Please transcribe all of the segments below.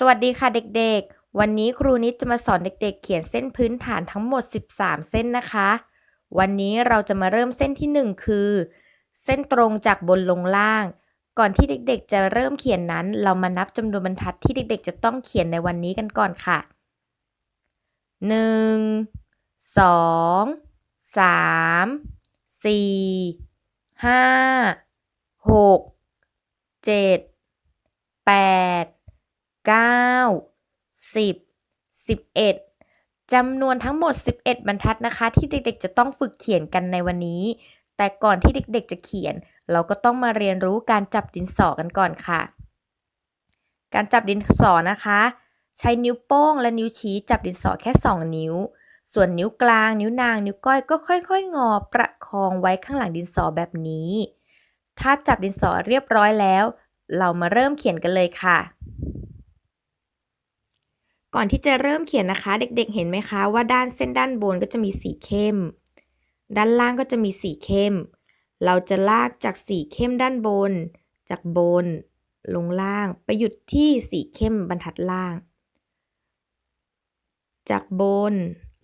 สวัสดีค่ะเด็กๆ วันนี้ครูนิดจะมาสอนเด็กๆ เขียนเส้นพื้นฐานทั้งหมด 13 เส้นนะคะ วันนี้เราจะมาเริ่มเส้นที่ 1 คือ เส้นตรงจากบนลงล่าง ก่อนที่เด็กๆ จะเริ่มเขียนนั้น เรามานับจำนวนบรรทัดที่เด็กๆ จะต้องเขียนในวันนี้กันก่อนค่ะ 1 2 3 4 5 6 7 8 9 10 11จำนวนทั้งหมด 11 บรรทัดนะคะ ที่เด็กๆ จะต้องฝึกเขียนกันในวันนี้ แต่ก่อนที่เด็กๆ จะเขียน เราก็ต้องมาเรียนรู้การจับดินสอกันก่อนค่ะ การจับดินสอนะคะ ใช้นิ้วโป้งและนิ้วชี้จับดินสอแค่ 2 นิ้ว ส่วนนิ้วกลาง นิ้วนาง นิ้วก้อยก็ค่อยๆ งอประคองไว้ข้างหลังดินสอแบบนี้ ถ้าจับดินสอเรียบร้อยแล้ว เรามาเริ่มเขียนกันเลยค่ะ ก่อนที่จะเริ่มเขียนนะคะ เด็กๆ เห็นไหมคะว่าด้านเส้นด้านบนก็จะมีสีเข้ม ด้านล่างก็จะมีสีเข้ม เราจะลากจากสีเข้มด้านบน จากบน ลงล่างไปหยุดที่สีเข้มบรรทัดล่าง จากบน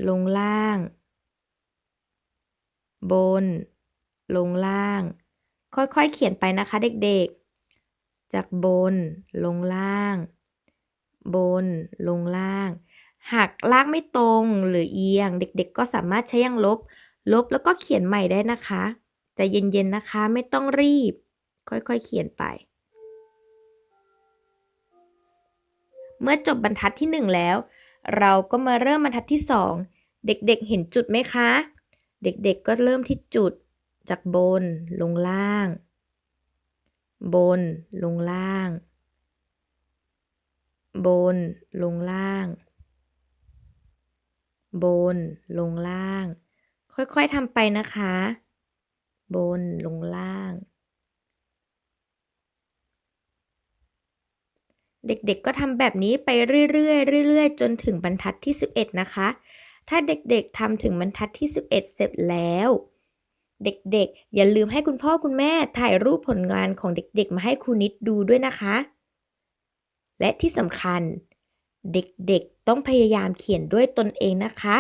ลงล่าง บน ลงล่าง ค่อยๆ เขียนไปนะคะเด็กๆ จากบนลงล่าง บนลงล่าง หากลากไม่ตรงหรือเอียง เด็กๆ ก็สามารถใช้ยางลบ ลบแล้วก็เขียนใหม่ได้นะคะใจเย็นๆนะคะไม่ต้องรีบ ค่อยๆเขียนไป เมื่อจบบรรทัดที่ 1 แล้ว เราก็มาเริ่มบรรทัดที่ 2 เด็กๆเห็นจุดไหมคะ เด็กๆก็เริ่มที่จุด จากบนลงล่าง บนลงล่าง บนลงล่าง บนลงล่าง ค่อยๆทำไปนะคะ บนลงล่าง เด็กๆก็ทำแบบนี้ไปเรื่อยๆเรื่อยๆ จนถึงบรรทัดที่ 11 นะคะ ถ้าเด็กๆทำถึงบรรทัดที่ 11 เสร็จแล้ว เด็กๆ อย่าลืมให้คุณพ่อคุณแม่ถ่ายรูปผลงานของเด็กๆ มาให้ครูนิดดูด้วยนะคะ และที่สำคัญ เด็กๆ ต้องพยายามเขียนด้วยตนเองนะคะ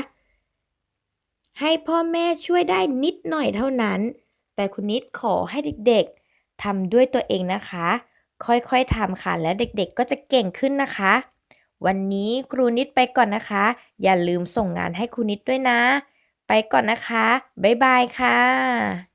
ให้พ่อแม่ช่วยได้นิดหน่อยเท่านั้น แต่คุณนิดขอให้เด็กๆทำด้วยตัวเองนะคะ ค่อยๆทำค่ะ แล้วเด็กๆ ก็จะเก่งขึ้นนะคะ วันนี้ครูนิดไปก่อนนะคะ อย่าลืมส่งงานให้ครูนิดด้วยนะ ไปก่อนนะคะ บ๊ายบายค่ะ